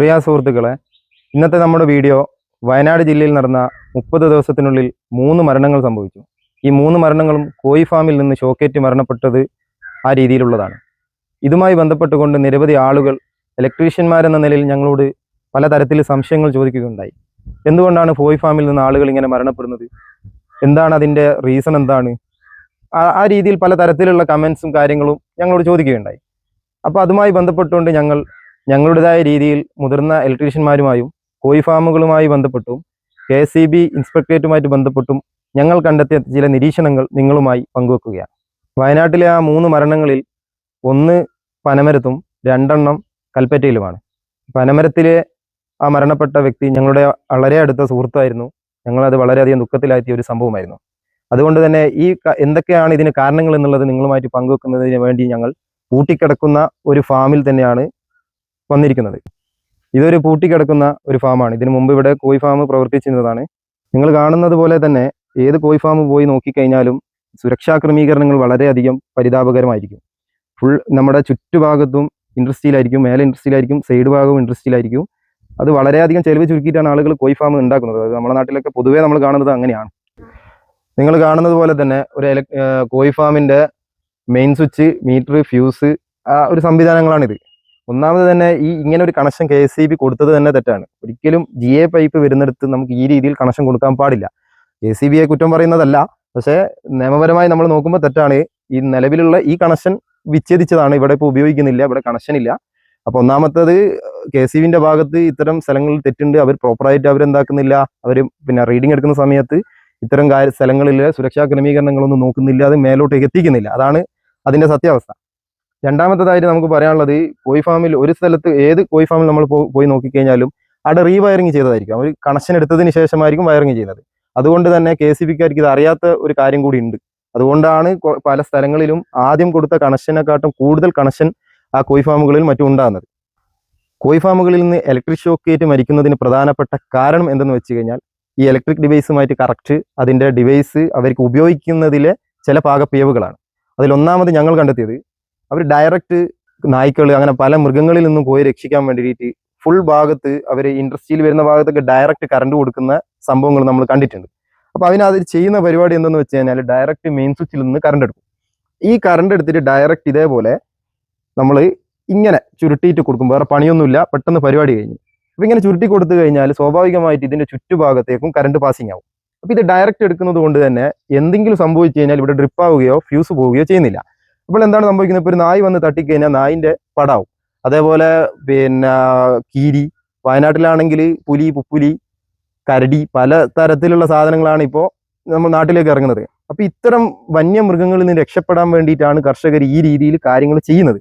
പ്രിയ സുഹൃത്തുക്കളെ ഇന്നത്തെ നമ്മുടെ വീഡിയോ വയനാട് ജില്ലയിൽ നടന്ന മുപ്പത് ദിവസത്തിനുള്ളിൽ മൂന്ന് മരണങ്ങൾ സംഭവിച്ചു. ഈ മൂന്ന് മരണങ്ങളും കോയി ഫാമിൽ നിന്ന് ഷോക്കേറ്റ് മരണപ്പെട്ടത് ആ രീതിയിലുള്ളതാണ്. ഇതുമായി ബന്ധപ്പെട്ടുകൊണ്ട് നിരവധി ആളുകൾ ഇലക്ട്രീഷ്യന്മാരെന്ന നിലയിൽ ഞങ്ങളോട് പലതരത്തിൽ സംശയങ്ങൾ ചോദിക്കുകയുണ്ടായി. എന്തുകൊണ്ടാണ് കോയി ഫാമിൽ നിന്ന് ആളുകൾ ഇങ്ങനെ മരണപ്പെടുന്നത്? എന്താണ് അതിന്റെ റീസൺ എന്താണ്? ആ- രീതിയിൽ പലതരത്തിലുള്ള കമൻസും കാര്യങ്ങളും ഞങ്ങളോട് ചോദിക്കുകയുണ്ടായി. അപ്പോൾ അതുമായി ബന്ധപ്പെട്ടുകൊണ്ട് ഞങ്ങൾ ഞങ്ങളുടേതായ രീതിയിൽ മുതിർന്ന ഇലക്ട്രീഷ്യന്മാരുമായും കോഴി ഫാമുകളുമായി ബന്ധപ്പെട്ടും കെ എസ് സി ബി ഇൻസ്പെക്ടറേറ്റുമായിട്ട് ബന്ധപ്പെട്ടും ഞങ്ങൾ കണ്ടെത്തിയ ചില നിരീക്ഷണങ്ങൾ നിങ്ങളുമായി പങ്കുവെക്കുകയാണ്. വയനാട്ടിലെ ആ മൂന്ന് മരണങ്ങളിൽ ഒന്ന് പനമരത്തും രണ്ടെണ്ണം കൽപ്പറ്റയിലുമാണ്. പനമരത്തിലെ ആ മരണപ്പെട്ട വ്യക്തി ഞങ്ങളുടെ വളരെ അടുത്ത സുഹൃത്തായിരുന്നു. ഞങ്ങളത് വളരെയധികം ദുഃഖത്തിലാക്കിയ ഒരു സംഭവമായിരുന്നു. അതുകൊണ്ട് തന്നെ ഈ എന്തൊക്കെയാണ് ഇതിന് കാരണങ്ങൾ എന്നുള്ളത് നിങ്ങളുമായിട്ട് പങ്കുവെക്കുന്നതിന് വേണ്ടി ഞങ്ങൾ കൂട്ടിക്കിടക്കുന്ന ഒരു ഫാമിൽ തന്നെയാണ് വന്നിരിക്കുന്നത്. ഇതൊരു പൂട്ടിക്കിടക്കുന്ന ഒരു ഫാമാണ്. ഇതിനു മുമ്പ് ഇവിടെ കോഴി ഫാം പ്രവർത്തിച്ചിരുന്നതാണ്. നിങ്ങൾ കാണുന്നത് പോലെ തന്നെ ഏത് കോഴി ഫാം പോയി നോക്കിക്കഴിഞ്ഞാലും സുരക്ഷാ ക്രമീകരണങ്ങൾ വളരെയധികം പരിതാപകരമായിരിക്കും. ഫുൾ നമ്മുടെ ചുറ്റുഭാഗത്തും ഇൻഡസ്ട്രിയിലായിരിക്കും മേലെ ഇൻഡസ്ട്രിയിലായിരിക്കും സൈഡ് ഭാഗവും ഇൻഡസ്ട്രിയിലായിരിക്കും. അത് വളരെയധികം ചെലവ് ചുരുക്കിയിട്ടാണ് ആളുകൾ കോഴി ഫാം ഉണ്ടാക്കുന്നത്. അത് നമ്മുടെ നാട്ടിലൊക്കെ പൊതുവേ നമ്മൾ കാണുന്നത് അങ്ങനെയാണ്. നിങ്ങൾ കാണുന്നത് പോലെ തന്നെ ഒരു കോഴി ഫാമിന്റെ മെയിൻ സ്വിച്ച് മീറ്റർ ഫ്യൂസ് ആ ഒരു സംവിധാനങ്ങളാണിത്. ഒന്നാമത് തന്നെ ഈ ഇങ്ങനെ ഒരു connection K S E B കൊടുത്തത് തന്നെ തെറ്റാണ്. ഒരിക്കലും ജി എ പൈപ്പ് വരുന്നിടത്ത് നമുക്ക് ഈ രീതിയിൽ കണക്ഷൻ കൊടുക്കാൻ പാടില്ല. കെ സി ബിയെ കുറ്റം പറയുന്നതല്ല. പക്ഷേ നിയമപരമായി നമ്മൾ നോക്കുമ്പോൾ തെറ്റാണ്. ഈ നിലവിലുള്ള ഈ കണക്ഷൻ വിച്ഛേദിച്ചതാണ്. ഇവിടെ ഇപ്പോൾ ഉപയോഗിക്കുന്നില്ല. ഇവിടെ കണക്ഷൻ ഇല്ല. അപ്പോൾ ഒന്നാമത്തത് കെ സി ബിന്റെ ഭാഗത്ത് ഇത്തരം സ്ഥലങ്ങളിൽ തെറ്റുണ്ട്. അവർ പ്രോപ്പറായിട്ട് അവരെന്താക്കുന്നില്ല അവർ പിന്നെ റീഡിംഗ് എടുക്കുന്ന സമയത്ത് ഇത്തരം കാര്യ സ്ഥലങ്ങളിലെ സുരക്ഷാ ക്രമീകരണങ്ങളൊന്നും നോക്കുന്നില്ല. അത് മേലോട്ടേക്ക് എത്തിക്കുന്നില്ല. അതാണ് അതിന്റെ സത്യാവസ്ഥ. രണ്ടാമത്തതായിട്ട് നമുക്ക് പറയാനുള്ളത് കോയി ഫാമിൽ ഒരു സ്ഥലത്ത് ഏത് കോയി ഫാമിൽ നമ്മൾ പോയി നോക്കിക്കഴിഞ്ഞാലും അവിടെ റീവയറിങ് ചെയ്തതായിരിക്കും. അവർ കണക്ഷൻ എടുത്തതിന് ശേഷമായിരിക്കും വയറിങ് ചെയ്യുന്നത്. അതുകൊണ്ട് തന്നെ കെ സി ഇത് അറിയാത്ത ഒരു കാര്യം കൂടി ഉണ്ട്. അതുകൊണ്ടാണ് പല സ്ഥലങ്ങളിലും ആദ്യം കൊടുത്ത കണക്ഷനെക്കാട്ടും കൂടുതൽ കണക്ഷൻ ആ കോയി ഫാമുകളിൽ മറ്റും ഉണ്ടാകുന്നത്. കോഴി ഫാമുകളിൽ നിന്ന് ഇലക്ട്രിക് ഷോക്ക് ഏറ്റ് മരിക്കുന്നതിന് പ്രധാനപ്പെട്ട കാരണം എന്തെന്ന് വെച്ച് കഴിഞ്ഞാൽ ഈ ഇലക്ട്രിക് ഡിവൈസുമായിട്ട് കറക്റ്റ് അതിന്റെ ഡിവൈസ് അവർക്ക് ഉപയോഗിക്കുന്നതിലെ ചില പാകപ്പിയവുകളാണ് അതിലൊന്നാമത് ഞങ്ങൾ കണ്ടെത്തിയത് അവർ ഡയറക്റ്റ് നായ്ക്കൾ അങ്ങനെ പല മൃഗങ്ങളിൽ നിന്നും പോയി രക്ഷിക്കാൻ വേണ്ടിയിട്ട് ഫുൾ ഭാഗത്ത് അവർ ഇൻഡസ്ട്രിയിൽ വരുന്ന ഭാഗത്തൊക്കെ ഡയറക്റ്റ് കറണ്ട് കൊടുക്കുന്ന സംഭവങ്ങൾ നമ്മൾ കണ്ടിട്ടുണ്ട്. അപ്പോൾ അതിനത് ചെയ്യുന്ന പരിപാടി എന്തെന്ന് വെച്ച് കഴിഞ്ഞാൽ ഡയറക്റ്റ് മെയിൻ സ്വിച്ചിൽ നിന്ന് കറണ്ട് എടുക്കും. ഈ കറണ്ട് എടുത്തിട്ട് ഡയറക്റ്റ് ഇതേപോലെ നമ്മൾ ഇങ്ങനെ ചുരുട്ടിയിട്ട് കൊടുക്കും. വേറെ പണിയൊന്നുമില്ല. പെട്ടെന്ന് പരിപാടി കഴിഞ്ഞു. അപ്പോൾ ഇങ്ങനെ ചുരുട്ടി കൊടുത്തു കഴിഞ്ഞാൽ സ്വാഭാവികമായിട്ട് ഇതിന്റെ ചുറ്റുഭാഗത്തേക്കും കറണ്ട് പാസിംഗ് ആവും. അപ്പോൾ ഇത് ഡയറക്റ്റ് എടുക്കുന്നത് കൊണ്ട് തന്നെ എന്തെങ്കിലും സംഭവിച്ചു കഴിഞ്ഞാൽ ഇവിടെ ഡ്രിപ്പ് ആവുകയോ ഫ്യൂസ് പോവുകയോ ചെയ്യുന്നില്ല. അപ്പോൾ എന്താണ് സംഭവിക്കുന്നത്? ഇപ്പോൾ ഒരു നായ് വന്ന് തട്ടിക്കഴിഞ്ഞാൽ നായിന്റെ പടാവും. അതേപോലെ പിന്നെ കീരി വയനാട്ടിലാണെങ്കിൽ പുലി പുപ്പുലി കരടി പല തരത്തിലുള്ള സാധനങ്ങളാണ് ഇപ്പോൾ നമ്മൾ നാട്ടിലേക്ക് ഇറങ്ങുന്നത്. അപ്പോൾ ഇത്തരം വന്യമൃഗങ്ങളിൽ നിന്ന് രക്ഷപ്പെടാൻ വേണ്ടിയിട്ടാണ് കർഷകർ ഈ രീതിയിൽ കാര്യങ്ങൾ ചെയ്യുന്നത്.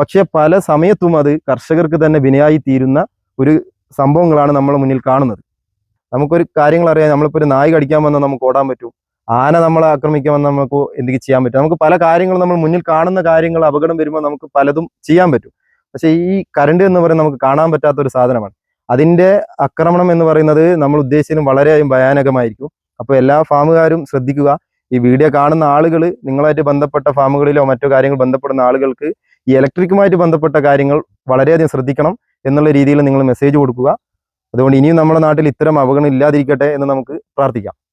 പക്ഷേ പല സമയത്തും അത് കർഷകർക്ക് തന്നെ വിനയായി തീരുന്ന ഒരു സംഭവങ്ങളാണ് നമ്മളെ മുന്നിൽ കാണുന്നത്. നമുക്കൊരു കാര്യങ്ങൾ അറിയാം. നമ്മളിപ്പോൾ ഒരു നായ് കടിക്കാൻ വന്നാൽ നമുക്ക് ഓടാൻ പറ്റും. ആന നമ്മളെ ആക്രമിക്കാൻ നമുക്ക് എന്തെങ്കിലും ചെയ്യാൻ പറ്റും. നമുക്ക് പല കാര്യങ്ങളും നമ്മൾ മുന്നിൽ കാണുന്ന കാര്യങ്ങൾ അപകടം വരുമ്പോൾ നമുക്ക് പലതും ചെയ്യാൻ പറ്റും. പക്ഷേ ഈ കറണ്ട് എന്ന് പറയുന്നത് നമുക്ക് കാണാൻ പറ്റാത്ത ഒരു സാധനമാണ്. അതിന്റെ ആക്രമണം എന്ന് പറയുന്നത് നമ്മൾ ഉദ്ദേശിച്ചതിനും വളരെയധികം ഭയാനകമായിരിക്കും. അപ്പോൾ എല്ലാ ഫാമുകാരും ശ്രദ്ധിക്കുക. ഈ വീഡിയോ കാണുന്ന ആളുകൾ നിങ്ങളായിട്ട് ബന്ധപ്പെട്ട ഫാമുകളിലോ മറ്റോ കാര്യങ്ങൾ ബന്ധപ്പെടുന്ന ആളുകൾക്ക് ഈ ഇലക്ട്രിക്കുമായിട്ട് ബന്ധപ്പെട്ട കാര്യങ്ങൾ വളരെയധികം ശ്രദ്ധിക്കണം എന്നുള്ള രീതിയിൽ നിങ്ങൾ മെസ്സേജ് കൊടുക്കുക. അതുകൊണ്ട് ഇനിയും നമ്മുടെ നാട്ടിൽ ഇത്തരം അപകടം ഇല്ലാതിരിക്കട്ടെ എന്ന് നമുക്ക് പ്രാർത്ഥിക്കാം.